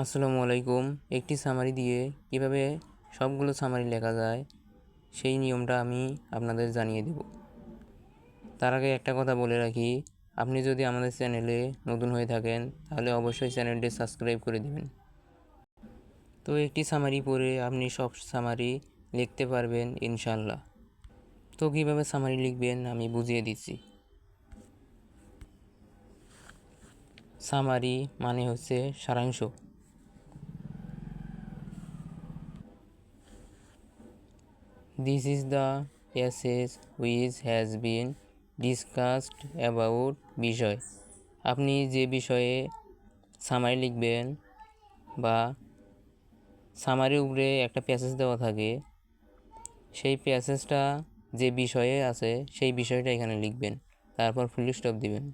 আসসালামু আলাইকুম। একটি সামারি দিয়ে কীভাবে সবগুলো সামারি লেখা যায়, সেই নিয়মটা আমি আপনাদের জানিয়ে দেব। তার আগে একটা কথা বলে রাখি, আপনি যদি আমাদের চ্যানেলে নতুন হয়ে থাকেন, তাহলে অবশ্যই চ্যানেলটি সাবস্ক্রাইব করে দেবেন। তো একটি সামারি পড়ে আপনি সব সামারি লিখতে পারবেন ইনশাল্লাহ তো কীভাবে সামারি লিখবেন আমি বুঝিয়ে দিচ্ছি। সামারি মানে হচ্ছে সারাংশ। This is the passage which has been discussed about বিষয়। আপনি যে বিষয়ে সামারি লিখবেন বা সামারির উপরে একটা প্যাসেজ দেওয়া থাকে, সেই প্যাসেজটা যে বিষয়ে আছে, সেই বিষয়টা এখানে লিখবেন। তারপর ফুল স্টপ দিবেন।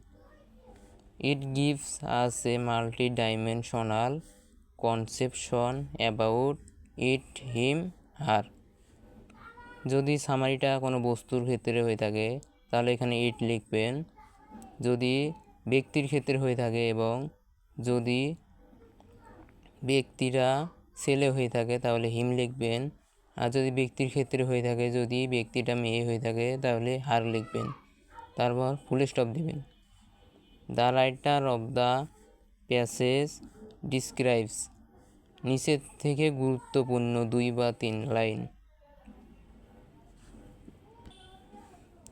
It gives us a multi dimensional conception about it him her যদি সামারিটা কোনো বস্তুর ক্ষেত্রে হয়ে থাকে, তাহলে এখানে ইট লিখবেন। যদি ব্যক্তির ক্ষেত্রে হয়ে থাকে এবং যদি ব্যক্তিরা ছেলে হয়ে থাকে, তাহলে হিম লিখবেন। আর যদি ব্যক্তির ক্ষেত্রে হয়ে থাকে, যদি ব্যক্তিটা মেয়ে হয়ে থাকে, তাহলে হার লিখবেন। তারপর ফুল স্টপ দেবেন। The writer of the passage describes নিচের থেকে গুরুত্বপূর্ণ দুই বা তিন লাইন।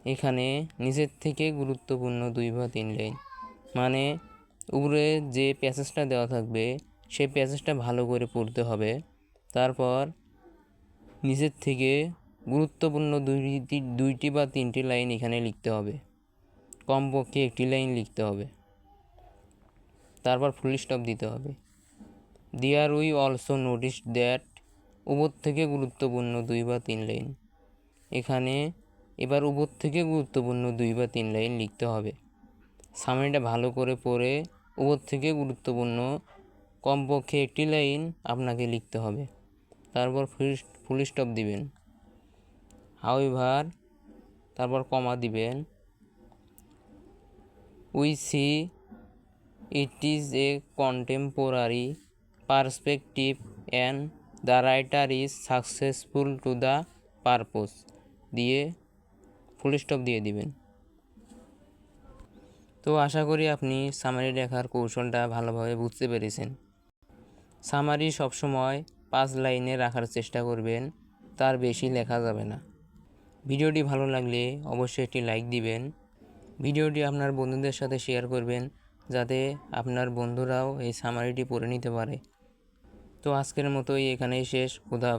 এখানে নিচের থেকে গুরুত্বপূর্ণ দুই বা তিন লাইন। মানে উপরে যে প্যাসেজটা দেওয়া থাকবে সেই প্যাসেজটা ভালো করে পড়তে হবে। তারপর নিচের থেকে গুরুত্বপূর্ণ দুইটি দুইটি বা তিনটি লাইন এখানে লিখতে হবে। কমপক্ষে একটি লাইন লিখতে হবে। তারপর ফুল স্টপ দিতে হবে। দিয়ার উই অলসো নোটিস দ্যাট উপর থেকে গুরুত্বপূর্ণ দুই বা তিন লাইন। এখানে এবার উপর থেকে গুরুত্বপূর্ণ দুই বা তিন লাইন লিখতে হবে। সামনেটা ভালো করে পড়ে উপর থেকে গুরুত্বপূর্ণ কমপক্ষে একটি লাইন আপনাকে লিখতে হবে। তারপর ফুল স্টপ দিবেন। হাউইভার তারপর কমা দিবেন। We see it is a contemporary perspective and the writer is successful to the purpose দিয়ে ফুল স্টপ দিয়ে দিবেন। তো আশা করি আপনি সামারি লেখার কৌশলটা ভালোভাবে বুঝতে পেরেছেন। সামারি সবসময় পাঁচ লাইনে রাখার চেষ্টা করবেন, তার বেশি লেখা যাবে না। ভিডিওটি ভালো লাগলে অবশ্যই একটি লাইক দিবেন। ভিডিওটি আপনার বন্ধুদের সাথে শেয়ার করবেন, যাতে আপনার বন্ধুরাও এই সামারিটি পড়ে নিতে পারে। তো আজকের মতোই এখানেই শেষ, খুদা